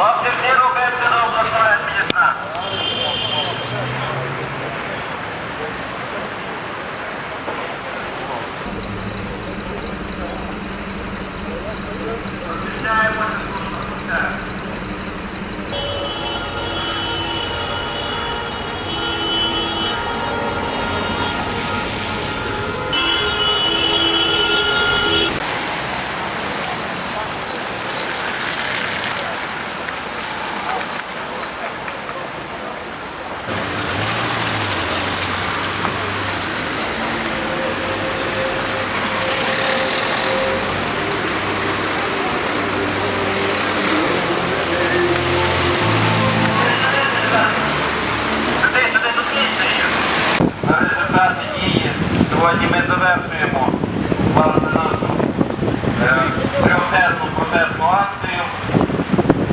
Bahsettiği Roberto'dan uzaklaştı. На дії сьогодні ми завершуємо власне нашу е, пріоритетну протестну акцію.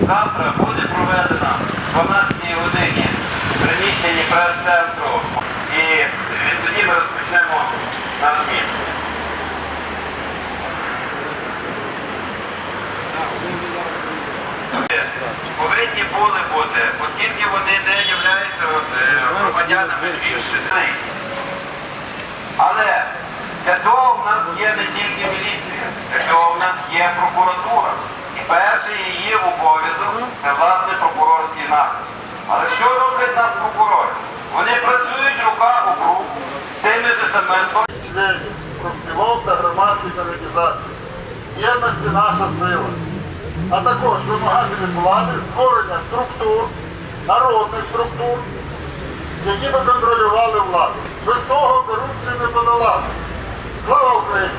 Завтра буде проведена в 12 годині приміщенні прес-центру і відтоді ми розпочнемо наш міст. Повинні були бути, оскільки вони не являються е, громадянами Львівщини. Але для того в нас є не тільки міліція, для цього в нас є прокуратура. І перший її обов'язок це власне прокурорський нагляд. Але що роблять нас прокурори? Вони працюють рука об руку з тими же самими профспілок та громадських організацій. Єдності наша сила. А також вимагати влади створення структур, народних структур, які би контролювали владу. Без того корупцію не подолати. Слава Україні!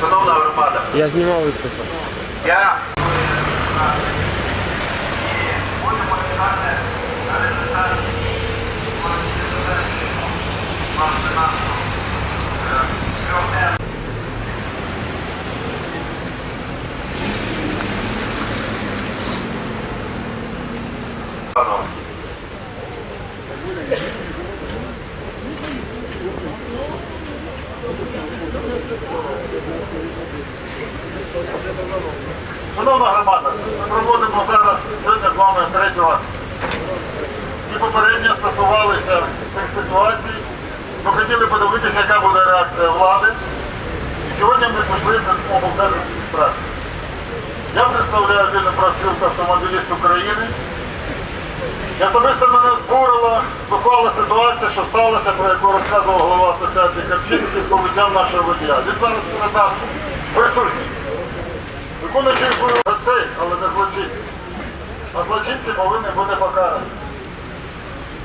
Шановна громада, Я знімав виступ. я Шановна громада, ми проводимо зараз сьогодні з вами третю акцію. Ті попередні стосувалися цих ситуацій. Ми хотіли подивитися, яка буде реакція влади. І сьогодні ми пішли до облдержадміністрації. Я представляю вільну профспілку автомобіліст України. Особисто мене збурила буквально ситуація, що сталася, про яку розказував голова асоціації харчівників побиттям нашого водія. Він зараз передав присутній. Виконуючи гостей, але не злочинці. А злочинці повинні бути покарані.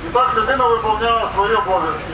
І так людина виповняла свої обов'язки.